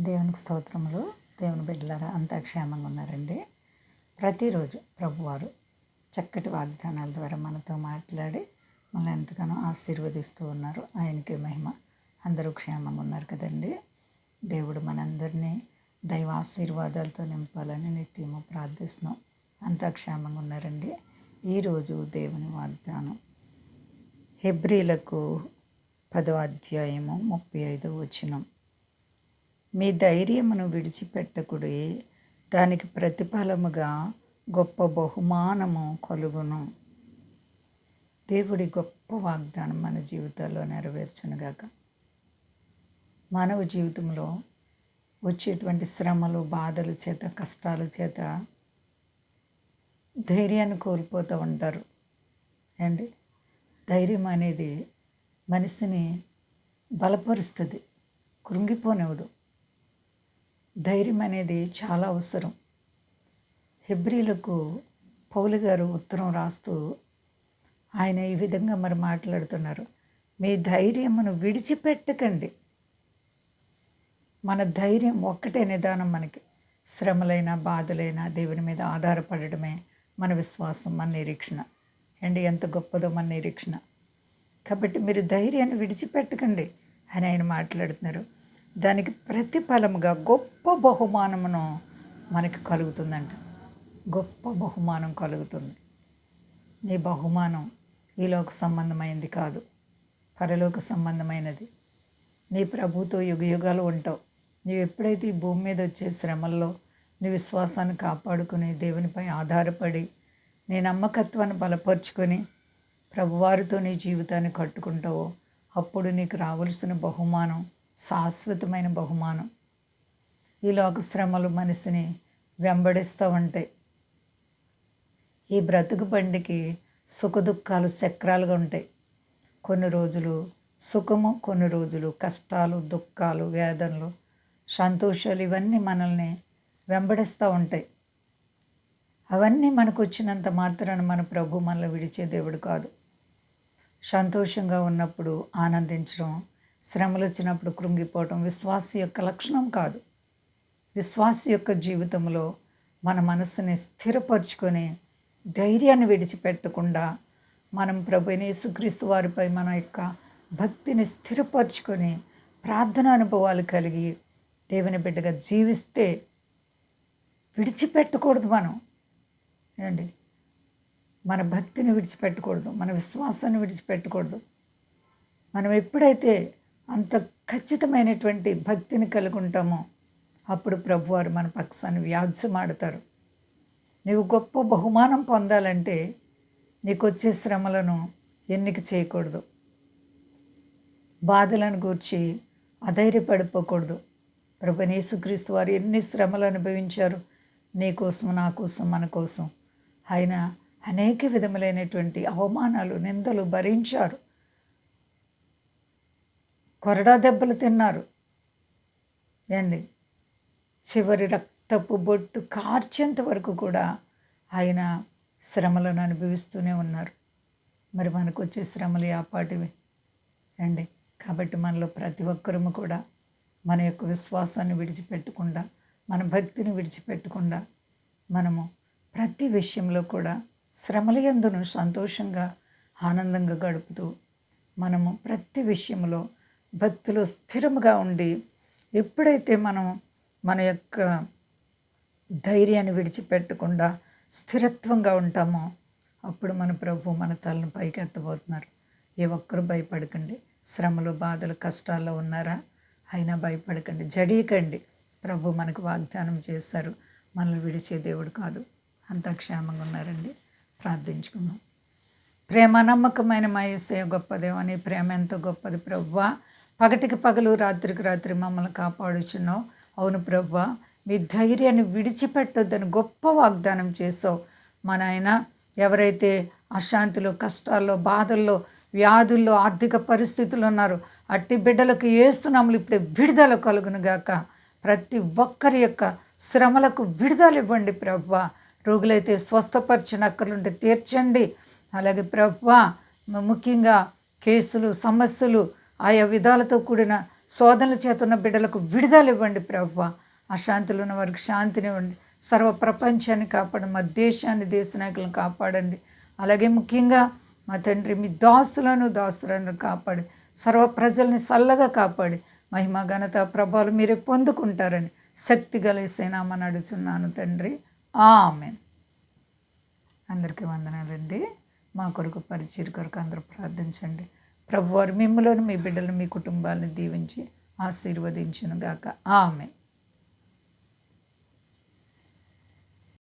దేవునికి స్తోత్రములు. దేవుని బిడ్డలారా అంతా క్షేమంగా ఉన్నారండి. ప్రతిరోజు ప్రభువారు చక్కటి వాగ్దానాల ద్వారా మనతో మాట్లాడి మనల్ని ఎంతగానో ఆశీర్వదిస్తూ ఉన్నారు. ఆయనకి మహిమ. అందరూ క్షేమంగా ఉన్నారు కదండి. దేవుడు మనందరినీ దైవ ఆశీర్వాదాలతో నింపాలని నిత్యము ప్రార్థిస్తున్నాం. అంతా క్షేమంగా ఉన్నారండి. ఈరోజు దేవుని వాగ్దానం హెబ్రిలకు పదో అధ్యాయము ముప్పై ఐదో వచనం. మీ ధైర్యమును విడిచిపెట్టకుడి. దానికి ప్రతిఫలముగా గొప్ప బహుమానము కలుగును. దేవుడి గొప్ప వాగ్దానం మన జీవితాల్లో నెరవేర్చునుగాక మానవ జీవితంలో వచ్చేటువంటి శ్రమలు బాధల చేత కష్టాల చేత ధైర్యాన్ని కోల్పోతూ ఉంటారు. అండి ధైర్యం అనేది మనిషిని బలపరుస్తుంది కృంగిపోనివ్వదు. ధైర్యం అనేది చాలా అవసరం. హెబ్రిలకు పౌలు గారు ఉత్తరం రాస్తూ ఆయన ఈ విధంగా మరి మాట్లాడుతున్నారు. మీ ధైర్యమును విడిచిపెట్టకండి. మన ధైర్యం ఒక్కటే నిదానం మనకి. శ్రమలైన బాధలైనా దేవుని మీద ఆధారపడడమే మన విశ్వాసం మన నిరీక్షణ. అండి ఎంత గొప్పదో మన నిరీక్షణ. కాబట్టి మీరు ధైర్యాన్ని విడిచిపెట్టకండి అని ఆయన మాట్లాడుతున్నారు. దానికి ప్రతిఫలముగా గొప్ప బహుమానమును మనకి కలుగుతుందంట. గొప్ప బహుమానం కలుగుతుంది. నీ బహుమానం ఈలోక సంబంధమైనది కాదు. పరలోక సంబంధమైనది. నీ ప్రభుతో యుగ యుగాలు ఉంటావు. నీవు ఎప్పుడైతే ఈ భూమి మీద వచ్చే శ్రమల్లో నీ విశ్వాసాన్ని కాపాడుకుని దేవునిపై ఆధారపడి నీ నమ్మకత్వాన్ని బలపరుచుకొని ప్రభువారితో నీ జీవితాన్ని కట్టుకుంటావో అప్పుడు నీకు రావలసిన బహుమానం శాశ్వతమైన బహుమానం. ఈ లోక శ్రమలు మనిషిని వెంబడిస్తూ ఉంటాయి. ఈ బ్రతుకు బండికి సుఖదుఖాలు చక్రాలుగా ఉంటాయి. కొన్ని రోజులు సుఖము కొన్ని రోజులు కష్టాలు దుఃఖాలు వేదనలు సంతోషాలు ఇవన్నీ మనల్ని వెంబడిస్తూ ఉంటాయి. అవన్నీ మనకు వచ్చినంత మాత్రాన మన ప్రభు మనల్ని విడిచే దేవుడు కాదు. సంతోషంగా ఉన్నప్పుడు ఆనందించడం శ్రమలు వచ్చినప్పుడు కృంగిపోవటం విశ్వాస యొక్క లక్షణం కాదు. విశ్వాస యొక్క జీవితంలో మన మనసుని స్థిరపరుచుకొని ధైర్యాన్ని విడిచిపెట్టకుండా మనం ప్రభు యేసుక్రీస్తు వారిపై మన యొక్క భక్తిని స్థిరపరుచుకొని ప్రార్థన అనుభవాలు కలిగి దేవుని బిడ్డగా జీవిస్తే విడిచిపెట్టకూడదు మనం. ఏమండి? మన భక్తిని విడిచిపెట్టకూడదు మన విశ్వాసాన్ని విడిచిపెట్టకూడదు. మనం ఎప్పుడైతే అంత ఖచ్చితమైనటువంటి భక్తిని కలిగి ఉంటామో అప్పుడు ప్రభువారు మన పక్షాన్ని వ్యాజ్యమాడతారు. నీవు గొప్ప బహుమానం పొందాలంటే నీకు వచ్చే శ్రమలను ఎన్నిక చేయకూడదు. బాధలను గూర్చి అధైర్యపడిపోకూడదు. ప్రభు యేసుక్రీస్తు వారు ఎన్ని శ్రమలు అనుభవించారు? నీ కోసం నా కోసం మన కోసం. ఆయన అనేక విధములైనటువంటి అవమానాలు నిందలు భరించారు. కొరడా దెబ్బలు తిన్నారు. ఏండి చివరి రక్తపు బొట్టు కార్చేంత వరకు కూడా ఆయన శ్రమలను అనుభవిస్తూనే ఉన్నారు. మరి మనకు వచ్చే శ్రమలు ఆపాటివి అండి కాబట్టి మనలో ప్రతి ఒక్కరము కూడా మన యొక్క విశ్వాసాన్ని విడిచిపెట్టకుండా మన భక్తిని విడిచిపెట్టకుండా మనము ప్రతి విషయంలో కూడా శ్రమల ఎందును సంతోషంగా ఆనందంగా గడుపుతూ మనము ప్రతి విషయంలో భక్తిలో స్థిరముగా ఉండి ఎప్పుడైతే మనం మన యొక్క ధైర్యాన్ని విడిచిపెట్టకుండా స్థిరత్వంగా ఉంటామో అప్పుడు మన ప్రభు మన తలను పైకి ఎత్తబోతున్నారు. ఏ ఒక్కరు భయపడకండి. శ్రమలు బాధలు కష్టాల్లో ఉన్నారా? అయినా భయపడకండి. జడీకండి. ప్రభు మనకు వాగ్దానం చేశారు. మనల్ని విడిచే దేవుడు కాదు. అంతా క్షేమంగా ఉన్నారండి. ప్రార్థించుకున్నాం ప్రేమ నమ్మకమైన మా ఏసయ గొప్పదేవని ప్రేమ ఎంతో గొప్పది. ప్రవ్వా పగటికి పగలు రాత్రికి రాత్రి మమ్మల్ని కాపాడుచున్నావు. అవును ప్రవ్వా మీ ధైర్యాన్ని విడిచిపెట్టొద్దని గొప్ప వాగ్దానం చేసావు మా నాయన ఎవరైతే అశాంతిలో కష్టాల్లో బాధల్లో వ్యాధుల్లో ఆర్థిక పరిస్థితులు ఉన్నారు అట్టి బిడ్డలకు ఏస్తున్నాములు ఇప్పుడే విడుదల కలుగునుగాక. ప్రతి ఒక్కరి యొక్క శ్రమలకు విడుదల ఇవ్వండి ప్రవ్వా రోగులైతే స్వస్థపరిచిన అక్కర్లుంటే తీర్చండి. అలాగే ప్రభా ముఖ్యంగా కేసులు సమస్యలు ఆయా విధాలతో కూడిన శోధనల చేత ఉన్న బిడ్డలకు విడుదల ఇవ్వండి ప్రభు అశాంతిలో ఉన్న వారికి శాంతినివ్వండి సర్వ ప్రపంచాన్ని కాపాడండి. మా దేశాన్ని దేశ నాయకులను కాపాడండి. అలాగే ముఖ్యంగా మా తండ్రి మీ దాసులను దాసులను కాపాడి సర్వ ప్రజల్ని చల్లగా కాపాడి మహిమ ఘనత ప్రభావాలు మీరే పొందుకుంటారని శక్తి కలిసేనామని అడుగుతున్నాను తండ్రి. ఆమె అందరికీ వందనాలండి. మా కొరకు పరిచయ కొరకు అందరూ ప్రార్థించండి. ప్రభువారు మిమ్మలను మీ బిడ్డలు మీ కుటుంబాలను దీవించి ఆశీర్వదించునుగాక. గాక